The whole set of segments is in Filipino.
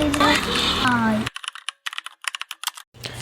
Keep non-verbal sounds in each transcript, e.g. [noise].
Ay.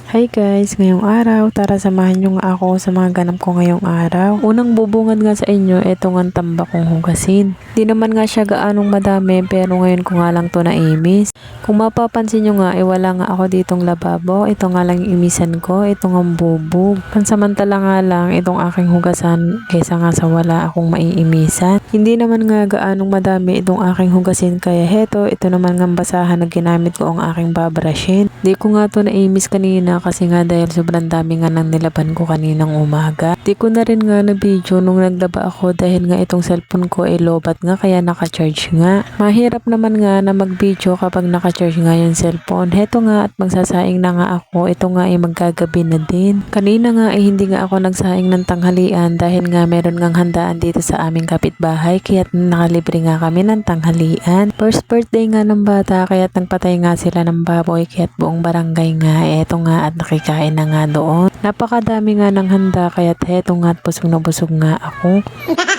Hi guys, ngayong araw, tara samahan nyo nga ako sa mga ganap ko ngayong araw. Unang bubungad nga sa inyo, eto nga tambak kong hugasin. Di naman nga siya gaanong madami, pero ngayon ko nga lang to na-imis. Kung mapapansin nyo nga, eh wala nga ako ditong lababo. Ito nga lang imisan ko, ito nga bubog. Pansamantala nga lang itong aking hugasan, kesa nga sa wala akong maiimisan. Hindi naman nga gaanong madami itong aking hugasin, kaya heto, ito naman nga basahan na ginamit ko ang aking babrushin. Di ko nga to na-imis kanina kasi nga dahil sobrang dami nga nang nilaban ko kaninang umaga. Di ko na rin nga na video nung naglaba ako dahil nga itong cellphone ko ay lobat nga kaya naka-charge nga. Mahirap naman nga na mag-video kapag naka-charge nga yung cellphone. Heto nga at magsasaing na nga ako. Ito nga ay magkagabi na din. Kanina nga ay hindi nga ako nagsaing ng tanghalian dahil nga meron ngang handaan dito sa aming kapitbahay kaya nakalibre nga kami ng tanghalian. First birthday nga ng bata kaya nagpatay nga sila ng baboy kaya buong barangay nga. Eto nga at nakikain na nga doon. Napakadami nga ng handa kaya heto nga at busog na busog nga ako. [laughs]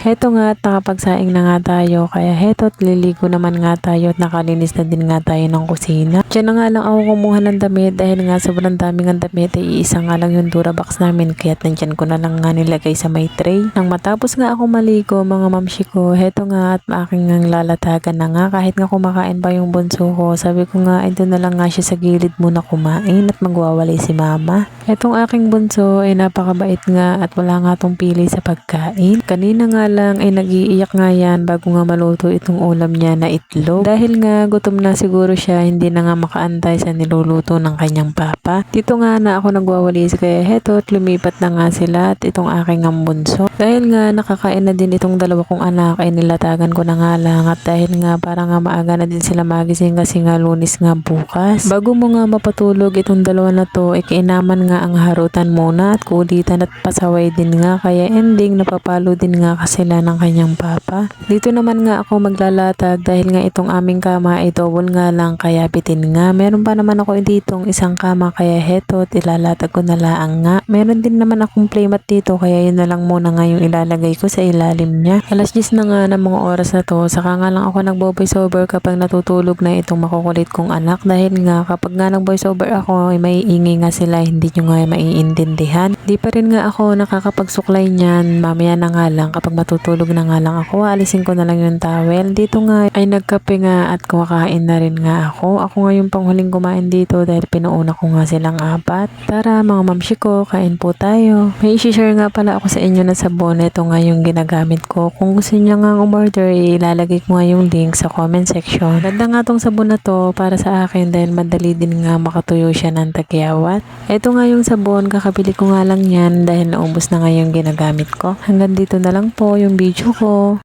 Heto nga at nakapagsaing na nga tayo kaya heto at liligo naman nga tayo at nakalinis na din nga tayo ng kusina. Diyan na nga lang ako kumuha ng damit dahil nga sobrang daming ang damit ay iisa nga lang yung Durabox namin kaya nandyan ko na lang nga nilagay sa may tray. Nang matapos nga ako maligo mga mamshi ko, heto nga at aking nga lalatagan na nga kahit nga kumakain pa yung bunso ko. Sabi ko nga doon na lang nga siya sa gilid muna kumain at magwawalay si mama. Etong aking bunso ay napakabait nga at wala nga tong pili sa pagkain. Kanina nga lang ay nagiiyak nga yan bago nga maluto itong ulam niya na itlog. Dahil nga gutom na siguro siya, hindi na nga makaantay sa niluluto ng kanyang papa. Dito nga na ako nagwawalis kaya heto at lumipat na nga sila at itong aking ang bunso. Dahil nga nakakain na din itong dalawa kong anak ay nilatagan ko na nga lang at dahil nga para nga maaga na din sila magising kasi nga lunis nga bukas. Bago mo nga mapatulog itong dalawa na to ay kainaman nga ang harutan muna at kulitan at pasaway din nga kaya ending napapalo din nga kasi sila ng kanyang papa. Dito naman nga ako maglalatag dahil nga itong aming kama ay double nga lang kaya bitin nga. Meron pa naman ako ditong isang kama kaya heto at ilalatag ko na lang nga. Meron din naman akong playmat dito kaya yun na lang muna nga yung ilalagay ko sa ilalim niya. Alas 10 na nga ng mga oras na to saka nga lang ako nagbo-voice over kapag natutulog na itong makukulit kong anak dahil nga kapag nga nag-voice over ako ay may ingay nga sila hindi nyo nga maiintindihan. Di pa rin nga ako nakakapagsuklay niyan mamaya na nga lang kapag matutulog na nga lang ako, alisin ko na lang yung towel. Dito nga ay nagkape nga at kumakain na rin nga ako. Ako nga yung panghuling kumain dito dahil pinuuna ko nga silang apat. Tara mga mamshi ko, kain po tayo. May isi-share nga pala ako sa inyo na sabon. Ito nga yung ginagamit ko. Kung gusto niya nga umorder, ilalagay ko nga yung link sa comment section. Ganda nga tong sabon na to para sa akin dahil madali din nga makatuyo siya ng tagyawat. Ito nga yung sabon, kakabili ko nga lang yan dahil naubos na nga yung ginagamit ko. Hanggang dito na lang po yung video ko.